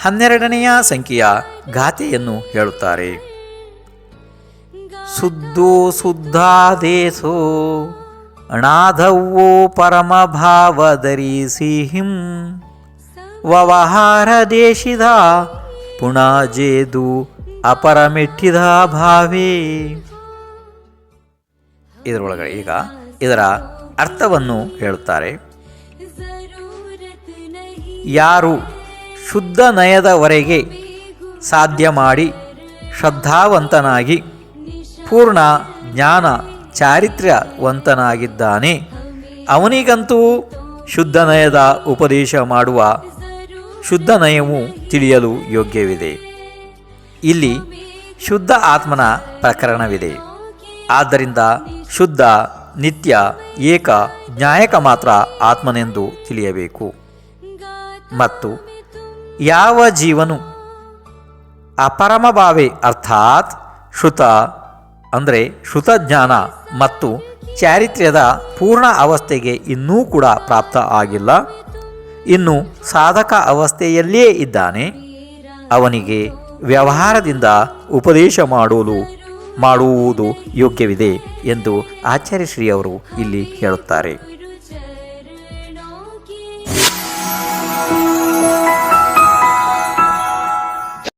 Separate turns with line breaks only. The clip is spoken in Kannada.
ಹನ್ನೆರಡನೆಯ ಸಂಖ್ಯೆಯ ಗಾಥೆಯನ್ನು ಹೇಳುತ್ತಾರೆ. ಸುದ್ದೋ ಸುದ್ದಾದೇಸೋ ಅಣಾಧವೋ ಪರಮ ಭಾವ ಧರಿಸಿಹಿಂ ವ್ಯವಹಾರ ದೇಶಿದ ಪುಣಜೇದು ಅಪರಮೆಟ್ಟಿದ ಭಾವೇ. ಇದರೊಳಗೆ ಈಗ ಇದರ ಅರ್ಥವನ್ನು ಹೇಳುತ್ತಾರೆ. ಯಾರು ಶುದ್ಧ ನಯದವರೆಗೆ ಸಾಧ್ಯ ಮಾಡಿ ಶ್ರದ್ಧಾವಂತನಾಗಿ ಪೂರ್ಣ ಜ್ಞಾನ ಚಾರಿತ್ರ್ಯವಂತನಾಗಿದ್ದಾನೆ. ಅವನಿಗಂತೂ ಶುದ್ಧ ನಯದ ಉಪದೇಶ ಮಾಡುವ ಶುದ್ಧ ನಯವು ತಿಳಿಯಲು ಯೋಗ್ಯವಿದೆ. ಇಲ್ಲಿ ಶುದ್ಧ ಆತ್ಮನ ಪ್ರಕರಣವಿದೆ. ಆದ್ದರಿಂದ ಶುದ್ಧ, ನಿತ್ಯ, ಏಕ, ನ್ಯಾಯಕ ಮಾತ್ರ ಆತ್ಮನೆಂದು ತಿಳಿಯಬೇಕು. ಮತ್ತು ಯಾವ ಜೀವನು? ಅಪರಮಭಾವೆ ಅರ್ಥಾತ್ ಶ್ರುತ ಅಂದರೆ ಶ್ರುತಜ್ಞಾನ ಮತ್ತು ಚಾರಿತ್ರ್ಯದ ಪೂರ್ಣ ಅವಸ್ಥೆಗೆ ಇನ್ನೂ ಕೂಡ ಪ್ರಾಪ್ತ ಆಗಿಲ್ಲ. ಇನ್ನು ಸಾಧಕ ಅವಸ್ಥೆಯಲ್ಲಿಯೇ ಇದ್ದಾನೆ. ಅವನಿಗೆ ವ್ಯವಹಾರದಿಂದ ಉಪದೇಶ ಮಾಡಲು, ಮಾಡುವುದು ಯೋಗ್ಯವಿದೆ ಎಂದು ಆಚಾರ್ಯ ಶ್ರೀ ಅವರು ಇಲ್ಲಿ ಹೇಳುತ್ತಾರೆ.